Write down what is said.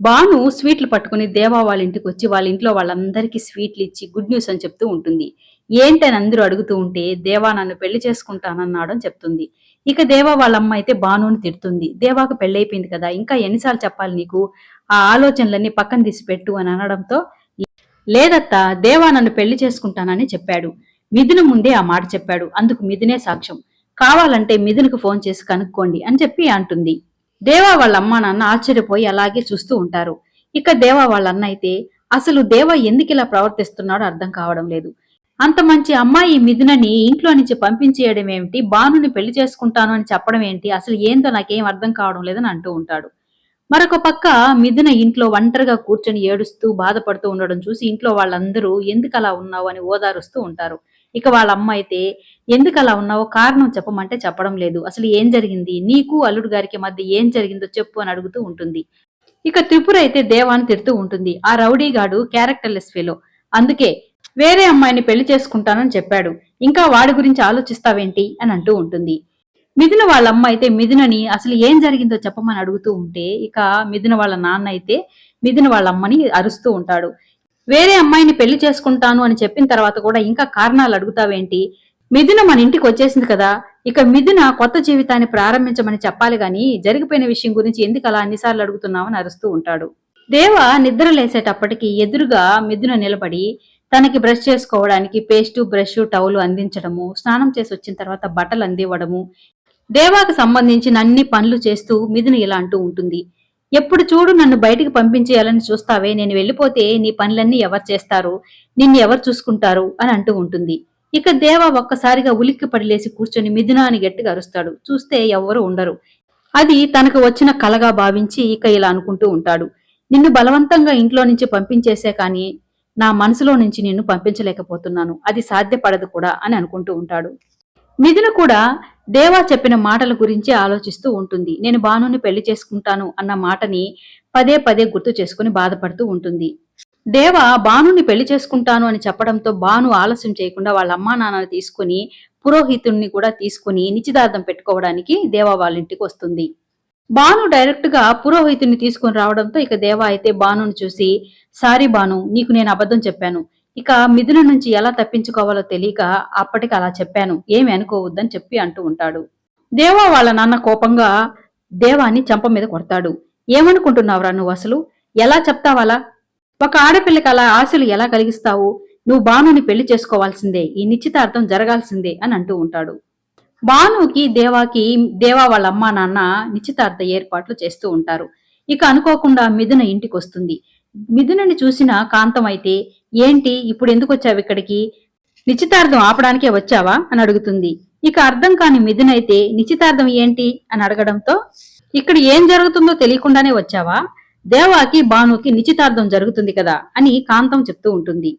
బాను స్వీట్లు పట్టుకుని దేవా వాళ్ళ ఇంటికి వచ్చి వాళ్ళ ఇంట్లో వాళ్ళందరికీ స్వీట్లు ఇచ్చి గుడ్ న్యూస్ అని చెప్తూ ఉంటుంది. ఏంటని అందరూ అడుగుతూ ఉంటే దేవా నన్ను పెళ్ళి చేసుకుంటానన్నాడు అని చెప్తుంది. ఇక దేవా వాళ్ళ అమ్మ అయితే బానుని తిడుతుంది. దేవాకు పెళ్ళైపోయింది కదా ఇంకా ఎన్నిసార్లు చెప్పాలి నీకు? ఆ ఆలోచనలన్నీ పక్కన తీసి పెట్టు అని అనడంతో లేదత్తా దేవా నన్ను పెళ్ళి చేసుకుంటానని చెప్పాడు. మిథున ముందే ఆ మాట చెప్పాడు. అందుకు మిథునే సాక్ష్యం. కావాలంటే మిథునకు ఫోన్ చేసి కనుక్కోండి అని చెప్పి అంటుంది. దేవా వాళ్ళ అమ్మా నాన్న ఆశ్చర్యపోయి అలాగే చూస్తూ ఉంటారు. ఇక దేవా వాళ్ళ అన్న అయితే అసలు దేవా ఎందుకు ఇలా ప్రవర్తిస్తున్నాడో అర్థం కావడం లేదు. అంత మంచి అమ్మాయి మిథునని ఇంట్లో నుంచి పంపించేయడం ఏమిటి? బానుని పెళ్ళి చేసుకుంటాను అని చెప్పడం ఏంటి? అసలు ఏందో నాకేం అర్థం కావడం లేదని అంటూ ఉంటాడు. మరొక పక్క మిథున ఇంట్లో ఒంటరిగా కూర్చొని ఏడుస్తూ బాధపడుతూ ఉండడం చూసి ఇంట్లో వాళ్ళందరూ ఎందుకు అలా ఉన్నావు? అని ఓదారుస్తూ ఉంటారు. ఇక వాళ్ళ అమ్మ అయితే ఎందుకు అలా ఉన్నావో కారణం చెప్పమంటే చెప్పడం లేదు. అసలు ఏం జరిగింది? నీకు అల్లుడు గారికి మధ్య ఏం జరిగిందో చెప్పు అని అడుగుతూ ఉంటుంది. ఇక త్రిపుర అయితే దేవాన్ని తిడుతూ ఉంటుంది. ఆ రౌడీగాడు క్యారెక్టర్లెస్ ఫెలో. అందుకే వేరే అమ్మాయిని పెళ్ళి చేసుకుంటానని చెప్పాడు. ఇంకా వాడి గురించి ఆలోచిస్తావేంటి? అని అంటూ ఉంటుంది. మిథున వాళ్ళ అమ్మ అయితే మిథునని అసలు ఏం జరిగిందో చెప్పమని అడుగుతూ ఉంటే ఇక మిథున వాళ్ళ నాన్న అయితే మిథున వాళ్ళ అమ్మని అరుస్తూ ఉంటాడు. వేరే అమ్మాయిని పెళ్ళి చేసుకుంటాను అని చెప్పిన తర్వాత కూడా ఇంకా కారణాలు అడుగుతావేంటి? మిథున మన ఇంటికి వచ్చేసింది కదా. ఇక మిథున కొత్త జీవితాన్ని ప్రారంభించమని చెప్పాలి గాని జరిగిపోయిన విషయం గురించి ఎందుకు అలా అన్నిసార్లు అడుగుతున్నావని అరుస్తూ ఉంటాడు. దేవ నిద్ర లేసేటప్పటికి ఎదురుగా మిథున నిలబడి తనకి బ్రష్ చేసుకోవడానికి పేస్టు బ్రష్ టవలు అందించడము స్నానం చేసి వచ్చిన తర్వాత బట్టలు అందివ్వడము. దేవాకు సంబంధించిన అన్ని పనులు చేస్తూ మిథున ఇలా అంటూ ఉంటుంది. ఎప్పుడు చూడు నన్ను బయటికి పంపించేయాలని చూస్తావే నేను వెళ్ళిపోతే నీ పనులన్నీ ఎవరు చేస్తారు నిన్ను ఎవరు చూసుకుంటారు అని అంటూ ఉంటుంది. ఇక దేవ ఒక్కసారిగా ఉలిక్కి పడిలేసి కూర్చొని మిథున అని గట్టిగా అరుస్తాడు. చూస్తే ఎవ్వరూ ఉండరు. అది తనకు వచ్చిన కలగా భావించి ఇక ఇలా అనుకుంటూ ఉంటాడు. నిన్ను బలవంతంగా ఇంట్లో నుంచి పంపించేసే కానీ నా మనసులో నుంచి నిన్ను పంపించలేకపోతున్నాను. అది సాధ్యపడదు కూడా అని అనుకుంటూ ఉంటాడు. మిథున కూడా దేవా చెప్పిన మాటల గురించి ఆలోచిస్తూ ఉంటుంది. నేను బానుని పెళ్ళి చేసుకుంటాను అన్న మాటని పదే పదే గుర్తు చేసుకుని బాధపడుతూ ఉంటుంది. దేవ బానుని పెళ్ళి చేసుకుంటాను అని చెప్పడంతో బాను ఆలస్యం చేయకుండా వాళ్ళ అమ్మా నాన్నని తీసుకుని పురోహితుణ్ణి కూడా తీసుకుని నిశ్చితార్థం పెట్టుకోవడానికి దేవా వాళ్ళ ఇంటికి వస్తుంది. బాను డైరెక్ట్గా పురోహితుని తీసుకుని రావడంతో ఇక దేవా అయితే భానుని చూసి సారీ బాను నీకు నేను అబద్ధం చెప్పాను. ఇక మిథున నుంచి ఎలా తప్పించుకోవాలో తెలియక అప్పటికి అలా చెప్పాను. ఏమి అనుకోవద్దని చెప్పి అంటూ ఉంటాడు. దేవా వాళ్ళ నాన్న కోపంగా దేవాన్ని చంప మీద కొడతాడు. ఏమనుకుంటున్నావురా నువ్వు అసలు? ఎలా చెప్తావాలా? ఒక ఆడపిల్లకి అలా ఆశలు ఎలా కలిగిస్తావు? నువ్వు బానుని పెళ్ళి చేసుకోవాల్సిందే ఈ నిశ్చితార్థం జరగాల్సిందే అని అంటూ ఉంటాడు. బానుకి దేవాకి దేవా వాళ్ళ అమ్మా నాన్న నిశ్చితార్థ ఏర్పాట్లు చేస్తూ ఉంటారు. ఇక అనుకోకుండా మిథున ఇంటికి వస్తుంది మిథునుని చూసిన కాంతం అయితే ఏంటి? ఇప్పుడు ఎందుకు వచ్చావు ఇక్కడికి? నిశ్చితార్థం ఆపడానికే వచ్చావా? అని అడుగుతుంది. ఇక అర్థం కాని మిథునైతే నిశ్చితార్థం ఏంటి? అని అడగడంతో ఇక్కడ ఏం జరుగుతుందో తెలియకుండానే వచ్చావా? దేవాకి భానుకి నిశ్చితార్థం జరుగుతుంది కదా? అని కాంతం చెప్తూ ఉంటుంది.